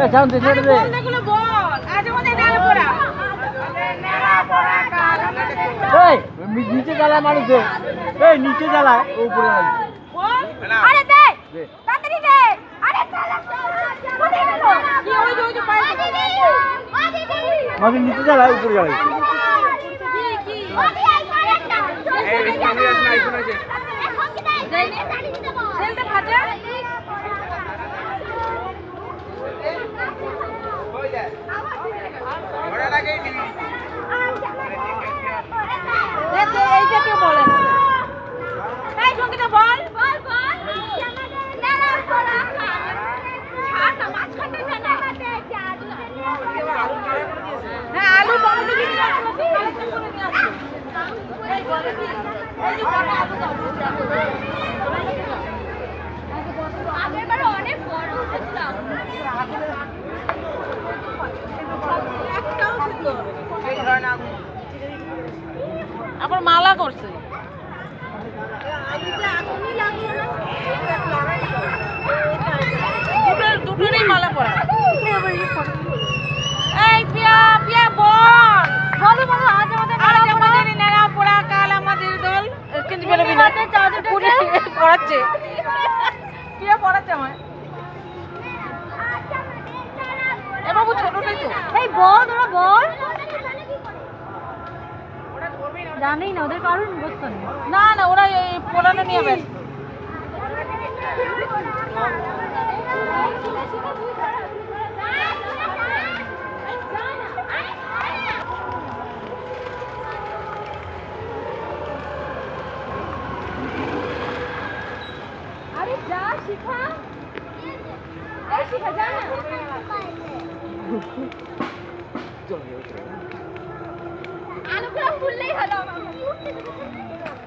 এ শান্তি ছেড়ে দে বলতেগুলো বল। আজ আমাদের নেড়া পড়া। এই নিচে জ্বালায় মানুষে। এই নিচে জ্বালায় ও উপরে আরে দে। তাড়াতাড়ি দে। আরে চলো কি ওই ওই যে পায়ে দিদি ও দিদি। মাঝে নিচে জ্বালায় উপরে জ্বালায় কি কি? দে, দে, এইটা কেউ বলে বল। হ্যাঁ আবার মালা করছে। দুটোর দুটোরই মালা পরা। এই পিয়া পিয়া বল। বলো বলো আজ আমাদের আজ আমাদের নেড়া পড়া কাল আমাদের দল। কিন্তু। পুরি পড়াচ্ছে। পিয়া পড়াচ্ছে আমায়। এ বাবু ছোটটাই তো। এই বল তোরা বল। জানেই না ওদের কারণ বুঝতো না না না ওরা এই পড়ানো নিয়ে ব্যস্ত। আরে যা শিখা। এই આનું પૂરા ફૂલ નહીં હલાવવાનું